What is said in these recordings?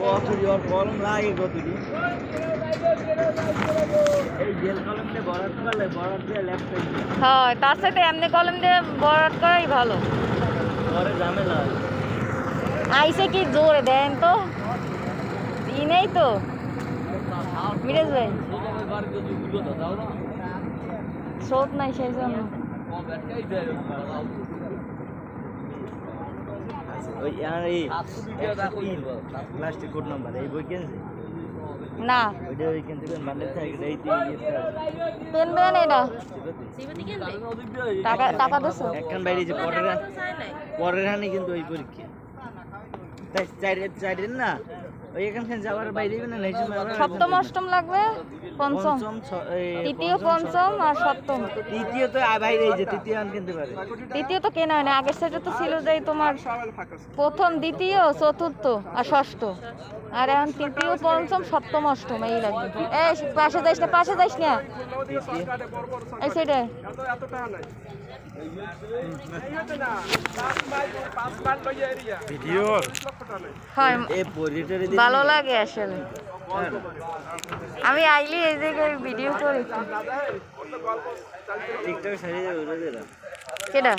ওর কলম লাগে হয় তার সাথে এমনি কলম দিয়ে বরাদ করাই ভালো। আইসে কি জোরে দেন তো? ই নেই তো। মিরাজ ভাই। স্রোত নাই সেই জন্য। ওই আর এই প্লাস্টিক কোড নাম্বার এই বই কিনছে? না। ওইটা ওই কিনতে পারেন বান্ডেল থাকে এই তিন বেন এটা? টাকা টাকা দিছো। একখান বাইরে যে পরের হান- পরের হানি কিন্তু ওই পরীক্ষা। তাই চাইরে চাইরেন না? সপ্তম অষ্টম লাগবে পঞ্চম। তৃতীয় পঞ্চম আর সপ্তম। তৃতীয় তো বাইরে যে তৃতীয় কিনতে পারে। তৃতীয় তো কেনা হয় না আগের সাইডে তো ছিল যে তোমার প্রথম দ্বিতীয় চতুর্থ আর ষষ্ঠ। আর এখন তৃতীয় পঞ্চম সপ্তম অষ্টম এই লাগবে। এই পাশে যাইস না পাশে যাইস না। এই পরিটারে ভালো লাগে আসলে। আমি আইলি এই জায়গায় ভিডিও করি। কেটা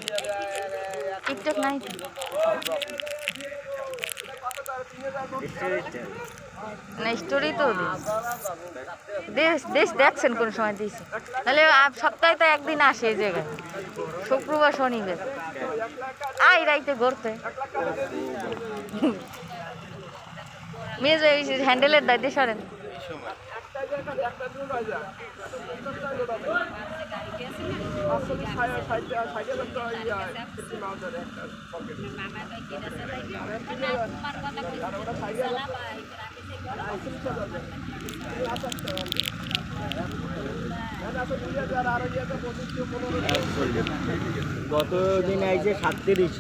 টিকটক নাই। না স্টোরি তো দেশ দেশ দেখছেন কোন সময় দিস। তাহলে সপ্তাহে তো একদিন আসে এই জায়গায়। শুক্রবার, শনিবার। আই রাইতে ঘুরতে। মেজ হ্যান্ডেলের দায়িত্ব সরেন। গত দিন আইছে সাতত্রিশ।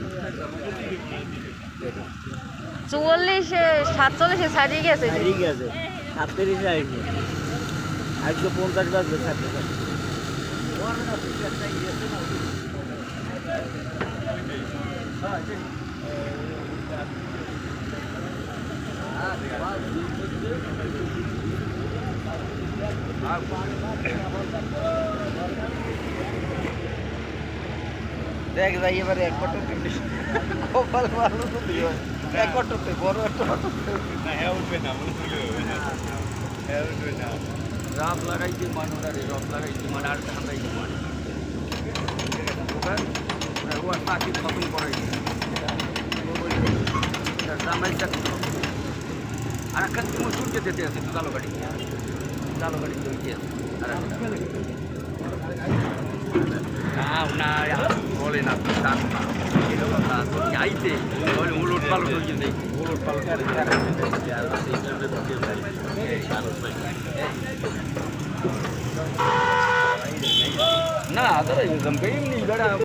চুয়াল্লিশে সাতচল্লিশে ছাড়িয়ে গেছে। ঠিক আছে সাতত্রিশে আইছে। আজকে পঞ্চাশ বাজবে থাকতে দেখ যাই এবারে এক কটক কপাল ভালো তো তুই এক কটকে বড় একটা রাব লাগাইতে মান ওরা রে, রব লাগাইতে মান আর ঠান্ডাইতে মান ওরা পাখি খতম করাইছে চাকরি আর একটা তুমি সূর্য যেতে আছে তো কালো গাড়ি কালো গাড়ি চলছে আর না না, বলে না তার আইতে। উলট পালট হয়ে ગોળ પલકારે ત્યારે ત્યાર ના અદર ગમે એમ નહીં ગળા.